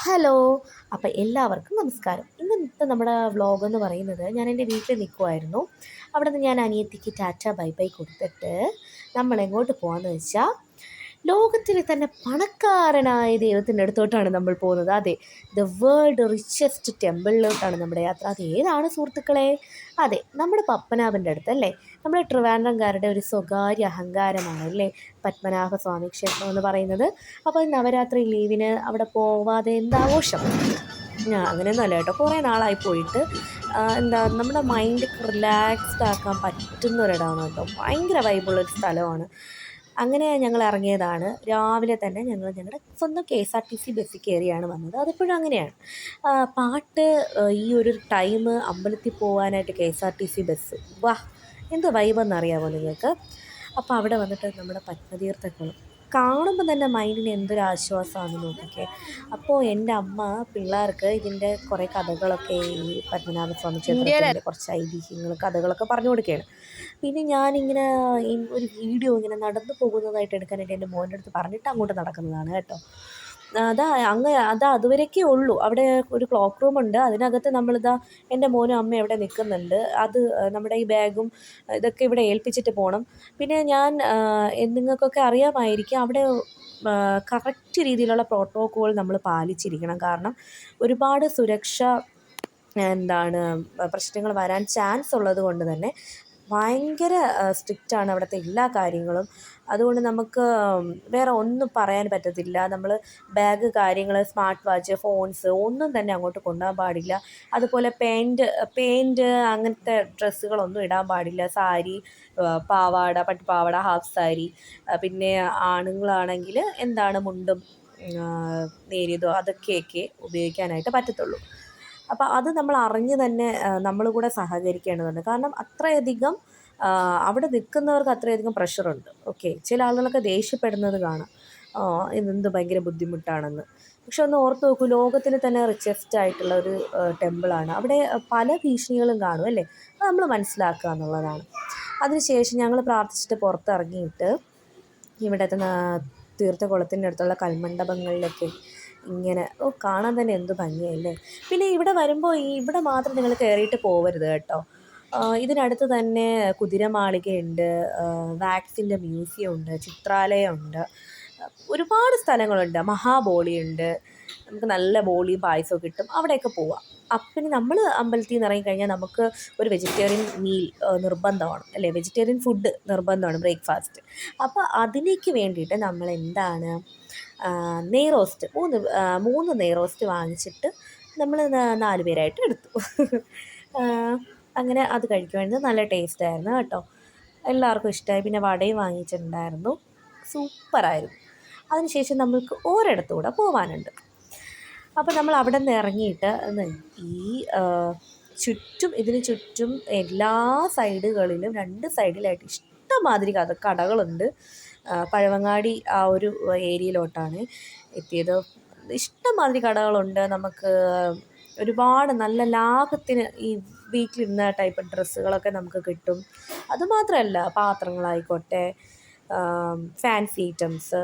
Hello. അപ്പോൾ എല്ലാവർക്കും നമസ്കാരം. ഇന്നത്തെ നമ്മുടെ വ്ളോഗ് എന്ന് പറയുന്നത് ഞാൻ എന്റെ വീട്ടിൽ നിൽക്കുമായിരുന്നു അവിടെ നിന്ന് ഞാൻ അനിയത്തിക്ക് ടാറ്റ ബൈ ബൈ കൊടുത്തിട്ട് നമ്മൾ എങ്ങോട്ട് പോകാമെന്ന് വെച്ചാൽ ലോകത്തിലെ തന്നെ പണക്കാരനായ ദൈവത്തിന്റെ അടുത്തോട്ടാണ് നമ്മൾ പോകുന്നത്. അതെ ദ വേൾഡ് റിച്ചസ്റ്റ് ടെമ്പിളിലോട്ടാണ് നമ്മുടെ യാത്ര. അത് ഏതാണ് സുഹൃത്തുക്കളെ? അതെ നമ്മുടെ പത്മനാഭന്റെ അടുത്തല്ലേ നമ്മുടെ ട്രിവാൻഡ്രംകാരുടെ ഒരു സ്വകാര്യ അഹങ്കാരമാണ് അല്ലേ? പത്മനാഭ സ്വാമി ക്ഷേത്രം എന്ന് പറയുന്നത്. അപ്പോൾ നവരാത്രി ലീവിന് അവിടെ പോവാതെ എന്താഘോഷം അങ്ങനെയൊന്നും അല്ല കേട്ടോ. കുറേ നാളായി പോയിട്ട് എന്താ നമ്മുടെ മൈൻഡ് റിലാക്സ്ഡ് ആക്കാൻ പറ്റുന്ന ഒരിടമാണ് കേട്ടോ. ഭയങ്കര വൈബുള്ളൊരു സ്ഥലമാണ്. അങ്ങനെ ഞങ്ങൾ ഇറങ്ങിയതാണ്. രാവിലെ തന്നെ ഞങ്ങൾ ഞങ്ങളുടെ സ്വന്തം K S R T C ബസ്സിൽ കയറിയാണ് വന്നത്. അതിപ്പോഴും അങ്ങനെയാണ്. പാട്ട് ഈ ഒരു ടൈം അമ്പലത്തിൽ പോകാനായിട്ട് K S R T C bus. വാ എന്ത് വൈബെന്നറിയാമോ നിങ്ങൾക്ക്? അപ്പോൾ അവിടെ വന്നിട്ട് നമ്മുടെ പത്മതീർത്ഥക്കുളം കാണുമ്പോൾ തന്നെ മൈൻഡിന് എന്തൊരു ആശ്വാസമാണ് നോക്കിക്കേ. അപ്പോൾ എന്റെ അമ്മ പിള്ളേർക്ക് ഇതിന്റെ കുറേ കഥകളൊക്കെ ഈ പത്മനാഭ സ്വാമി ക്ഷേത്രത്തിന്റെ കുറച്ച് ഐതിഹ്യങ്ങൾ കഥകളൊക്കെ പറഞ്ഞു കൊടുക്കുകയാണ്. പിന്നെ ഞാനിങ്ങനെ ഒരു വീഡിയോ ഇങ്ങനെ നടന്നു പോകുന്നതായിട്ട് എടുക്കാനായിട്ട് എന്റെ മോന്റെ അടുത്ത് പറഞ്ഞിട്ട് അങ്ങോട്ട് നടക്കുന്നതാണ് കേട്ടോ. അതാ അങ്ങ് അതാ അതുവരെയൊക്കെ ഉള്ളൂ. അവിടെ ഒരു ക്ലോക്ക് റൂം ഉണ്ട്. അതിനകത്ത് നമ്മളിതാ എന്റെ മോനും അമ്മയും അവിടെ നിൽക്കുന്നുണ്ട്. അത് നമ്മുടെ ഈ ബാഗും ഇതൊക്കെ ഇവിടെ ഏൽപ്പിച്ചിട്ട് പോകണം പിന്നെ ഞാൻ നിങ്ങൾക്കൊക്കെ അറിയാമായിരിക്കും അവിടെ കറക്റ്റ് രീതിയിലുള്ള പ്രോട്ടോക്കോൾ നമ്മൾ പാലിച്ചിരിക്കണം. കാരണം ഒരുപാട് സുരക്ഷ എന്താണ് പ്രശ്നങ്ങൾ വരാൻ ചാൻസ് ഉള്ളത് കൊണ്ട് തന്നെ ഭയങ്കര സ്ട്രിക്റ്റ് ആണ് അവിടുത്തെ എല്ലാ കാര്യങ്ങളും. അതുകൊണ്ട് നമുക്ക് വേറെ ഒന്നും പറയാൻ പറ്റത്തില്ല. നമ്മൾ ബാഗ് കാര്യങ്ങൾ സ്മാർട്ട് വാച്ച് ഫോൺസ് ഒന്നും തന്നെ അങ്ങോട്ട് കൊണ്ടുപോകാൻ പാടില്ല. അതുപോലെ പാന്റ് പെയിന്റ് അങ്ങനത്തെ ഡ്രസ്സുകളൊന്നും ഇടാൻ പാടില്ല. സാരി പാവാട പട്ടുപാവാട ഹാഫ് സാരി പിന്നെ ആണുങ്ങളാണെങ്കിൽ എന്താണ് മുണ്ടും നേരിയതോ അതൊക്കെയൊക്കെ ഉപയോഗിക്കാനായിട്ട് പറ്റത്തുള്ളൂ. അപ്പോൾ അത് നമ്മൾ അറിഞ്ഞ് തന്നെ നമ്മൾ കൂടെ സഹകരിക്കേണ്ടതുണ്ട്. കാരണം അത്രയധികം അവിടെ നിൽക്കുന്നവർക്ക് അത്രയധികം പ്രഷറുണ്ട് ഓക്കെ ചില ആളുകളൊക്കെ ദേഷ്യപ്പെടുന്നത് കാണാം. ഇതെന്ത് ഭയങ്കര ബുദ്ധിമുട്ടാണെന്ന്. പക്ഷെ ഒന്ന് ഓർത്ത് നോക്കൂ ലോകത്തിൽ തന്നെ റിച്ചസ്റ്റ് ആയിട്ടുള്ള ഒരു ടെമ്പിളാണ് അവിടെ പല ഭീഷണികളും കാണും അല്ലേ? അത് നമ്മൾ മനസ്സിലാക്കുക എന്നുള്ളതാണ്. അതിനുശേഷം ഞങ്ങൾ പ്രാർത്ഥിച്ചിട്ട് പുറത്തിറങ്ങിയിട്ട് ഇവിടുത്തെ തീർത്ഥകുളത്തിന്റെ അടുത്തുള്ള കൽമണ്ഡപങ്ങളിലൊക്കെ ഇങ്ങനെ ഓ കാണാൻ തന്നെ എന്ത് ഭംഗിയല്ലേ? പിന്നെ ഇവിടെ വരുമ്പോൾ ഇവിടെ മാത്രം നിങ്ങൾ കയറിയിട്ട് പോവരുത് കേട്ടോ. ഇതിനടുത്ത് തന്നെ കുതിരമാളികയുണ്ട് വാക്സിന്റെ മ്യൂസിയം ഉണ്ട് ചിത്രാലയമുണ്ട്. ഒരുപാട് സ്ഥലങ്ങളുണ്ട് മഹാബോളിയുണ്ട്. നമുക്ക് നല്ല ബോളിയും പായസവും കിട്ടും അവിടെയൊക്കെ പോവാം. അപ്പം പിന്നെ നമ്മൾ അമ്പലത്തിൽ നിന്ന് ഇറങ്ങിക്കഴിഞ്ഞാൽ നമുക്ക് ഒരു വെജിറ്റേറിയൻ മീൽ നിർബന്ധമാണ്. അല്ലേ? വെജിറ്റേറിയൻ ഫുഡ് നിർബന്ധമാണ് ബ്രേക്ക്ഫാസ്റ്റ്. അപ്പോൾ അതിലേക്ക് വേണ്ടിയിട്ട് നമ്മൾ എന്താണ് ആ, നെയ് റോസ്റ്റ്. മൂന്ന് മൂന്ന് നെയ് റോസ്റ്റ് വാങ്ങിച്ചിട്ട് നമ്മൾ നാല് പേരായിട്ട് എടുത്തു. അങ്ങനെ അത് കഴിക്കുമായിരുന്നു നല്ല ടേസ്റ്റ് ആയിരുന്നു കേട്ടോ. എല്ലാവർക്കും ഇഷ്ടമായി പിന്നെ വടയും വാങ്ങിച്ചിട്ടുണ്ടായിരുന്നു. സൂപ്പറായിരുന്നു. അതിനുശേഷം നമ്മൾക്ക് ഒരിടത്തുകൂടെ പോകാനുണ്ട് അപ്പോൾ നമ്മൾ അവിടെ നിന്ന് ഇറങ്ങിയിട്ട് ഈ ചുറ്റും ഇതിന് ചുറ്റും എല്ലാ സൈഡുകളിലും രണ്ട് സൈഡിലായിട്ട് ഇഷ്ടംമാതിരി കഥ കടകളുണ്ട്. പഴവങ്ങാടി ആ ഒരു ഏരിയയിലോട്ടാണ് എത്തിയത്. ഇഷ്ടംമാതിരി കടകളുണ്ട്. നമുക്ക് ഒരുപാട് നല്ല ലാഭത്തിന് ഈ വീട്ടിലിരുന്ന ടൈപ്പ് ഡ്രസ്സുകളൊക്കെ നമുക്ക് കിട്ടും. അതുമാത്രമല്ല പാത്രങ്ങളായിക്കോട്ടെ ഫാൻസി ഐറ്റംസ്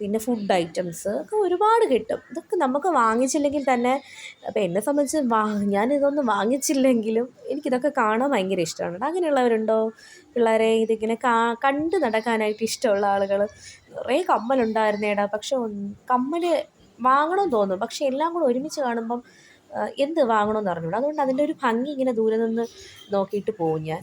പിന്നെ ഫുഡ് ഐറ്റംസ് ഒക്കെ ഒരുപാട് കിട്ടും. ഇതൊക്കെ നമുക്ക് വാങ്ങിച്ചില്ലെങ്കിൽ തന്നെ അപ്പോൾ എന്നെ സംബന്ധിച്ച് വാ ഞാനിതൊന്നും വാങ്ങിച്ചില്ലെങ്കിലും എനിക്കിതൊക്കെ കാണാൻ ഭയങ്കര ഇഷ്ടമാണ്. അങ്ങനെയുള്ളവരുണ്ടോ? പിള്ളേരെ ഇതിങ്ങനെ കാ കണ്ട് നടക്കാനായിട്ട് ഇഷ്ടമുള്ള ആളുകൾ കുറേ കമ്മലുണ്ടായിരുന്നേടാ. പക്ഷെ കമ്മൽ വാങ്ങണമെന്ന് തോന്നും പക്ഷെ എല്ലാം കൂടെ ഒരുമിച്ച് കാണുമ്പം എന്ത് വാങ്ങണമെന്ന് അറിഞ്ഞൂടാ. അതുകൊണ്ട് അതിന്റെ ഒരു ഭംഗി ഇങ്ങനെ ദൂരെ നിന്ന് നോക്കിയിട്ട് പോകും ഞാൻ.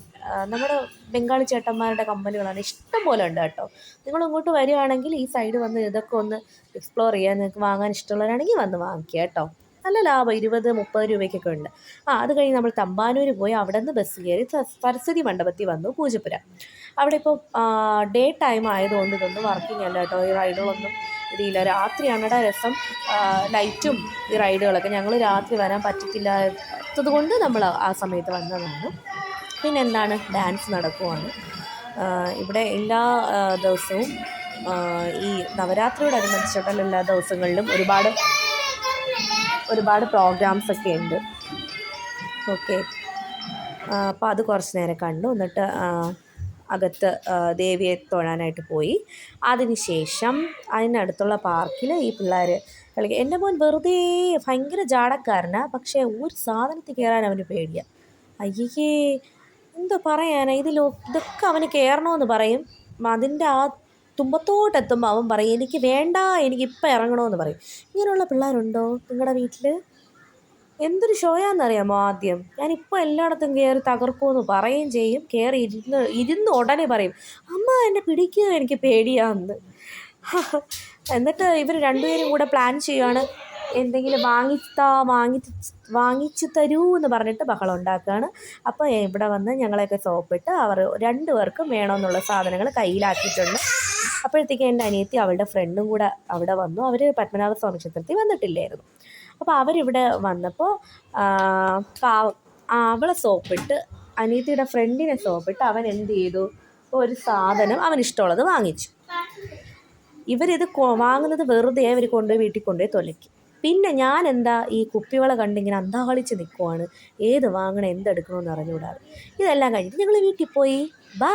നമ്മുടെ ബംഗാളി ചേട്ടന്മാരുടെ കമ്പനികളാണ് ഇഷ്ടം പോലെ ഉണ്ട് കേട്ടോ. നിങ്ങൾ ഇങ്ങോട്ട് വരികയാണെങ്കിൽ ഈ സൈഡ് വന്ന് ഇതൊക്കെ ഒന്ന് എക്സ്പ്ലോർ ചെയ്യാൻ നിങ്ങൾക്ക് വാങ്ങാൻ ഇഷ്ടമുള്ളവരാണെങ്കിൽ വന്ന് വാങ്ങിക്കുക കേട്ടോ. നല്ല ലാഭം ഇരുപത് മുപ്പത് രൂപയ്ക്കൊക്കെ ഉണ്ട്. ആ അത് കഴിഞ്ഞ് നമ്മൾ തമ്പാനൂർ പോയി അവിടെ നിന്ന് ബസ് കയറി സരസ്വതി മണ്ഡപത്തിൽ വന്നു പൂജപ്പുര. അവിടെ ഇപ്പോൾ ഡേ ടൈം ആയതുകൊണ്ട് ഇതൊന്നും വർക്കിംഗ് അല്ല കേട്ടോ. ഈ റൈഡുകളൊന്നും ഇതില്ല. രാത്രിയാണടാ രസം. ലൈറ്റും ഈ റൈഡുകളൊക്കെ. ഞങ്ങൾ രാത്രി വരാൻ പറ്റത്തില്ലാത്തത് കൊണ്ട് നമ്മൾ ആ സമയത്ത് വന്നതാണ്. പിന്നെ എന്താണ്? ഡാൻസ് നടക്കുവാണ്. ഇവിടെ എല്ലാ ദിവസവും ഈ നവരാത്രിയോടനുബന്ധിച്ചിട്ടുള്ള എല്ലാ ദിവസങ്ങളിലും ഒരുപാട് ഒരുപാട് പ്രോഗ്രാംസ് ഒക്കെ ഉണ്ട്. ഓക്കെ. അപ്പോൾ അത് കുറച്ച് നേരം കണ്ടു. എന്നിട്ട് അകത്ത് ദേവിയെ തൊഴാനായിട്ട് പോയി. അതിനുശേഷം അതിനടുത്തുള്ള പാർക്കിൽ ഈ പിള്ളേർ കളിക്കുക എന്റെ മോൻ വെറുതെ ഭയങ്കര ജാടക്കാരനാണ് പക്ഷേ ഒരു സാധനത്തിൽ കയറാൻ അവന് പേടിയാണ് അയ്യേ എന്തോ പറയാനാ? ഇതിലോ ഇതൊക്കെ അവന് കയറണമെന്ന് പറയും. അതിന്റെ ആ തുമ്പത്തോട്ടെത്തുമ്പോൾ അവൻ പറയും എനിക്ക് വേണ്ട എനിക്ക് ഇപ്പം ഇറങ്ങണമെന്ന് പറയും. ഇങ്ങനെയുള്ള പിള്ളേരുണ്ടോ നിങ്ങളുടെ വീട്ടിൽ എന്തൊരു ഷോയാണെന്നറിയാമോ ആദ്യം? ഞാനിപ്പോൾ എല്ലായിടത്തും കയറി തകർക്കുമെന്ന് പറയുകയും ചെയ്യും. കയറി ഇരുന്ന് ഇരുന്ന് ഉടനെ പറയും അമ്മ എന്നെ പിടിക്കുക എനിക്ക് പേടിയാന്ന്. എന്നിട്ട് ഇവർ രണ്ടുപേരും കൂടെ പ്ലാൻ ചെയ്യുകയാണ് എന്തെങ്കിലും വാങ്ങിത്താ വാങ്ങി വാങ്ങിച്ചു തരൂ എന്ന് പറഞ്ഞിട്ട് ബഹളം ഉണ്ടാക്കുകയാണ്. അപ്പോൾ ഇവിടെ വന്ന് ഞങ്ങളെയൊക്കെ സോപ്പിട്ട് അവർ രണ്ടു പേർക്കും വേണമെന്നുള്ള സാധനങ്ങൾ കയ്യിലാക്കിയിട്ടുണ്ട്. അപ്പോഴത്തേക്ക് എന്റെ അനിയത്തി അവളുടെ ഫ്രണ്ടും കൂടെ അവിടെ വന്നു. അവർ പത്മനാഭ സ്വാമി ക്ഷേത്രത്തിൽ വന്നിട്ടില്ലായിരുന്നു. അപ്പോൾ അവരിവിടെ വന്നപ്പോൾ അവളെ സോപ്പിട്ട് അനിയത്തിയുടെ ഫ്രണ്ടിനെ സോപ്പിട്ട് അവൻ എന്ത് ചെയ്തു? ഒരു സാധനം അവൻ ഇഷ്ടമുള്ളത് വാങ്ങിച്ചു. ഇവരിത് വാങ്ങുന്നത് വെറുതെ ഇവർ കൊണ്ടുപോയി വീട്ടിൽ കൊണ്ടുപോയി തൊലയ്ക്കും. പിന്നെ ഞാൻ എന്താ ഈ കുപ്പിവള കണ്ടിങ്ങനെ അന്താളിച്ച് നിൽക്കുവാണ് ഏത് വാങ്ങണം എന്തെടുക്കണമെന്ന് അറിഞ്ഞുകൂടാതെ. ഇതെല്ലാം കഴിഞ്ഞിട്ട് ഞങ്ങൾ വീട്ടിൽ പോയി. ബൈ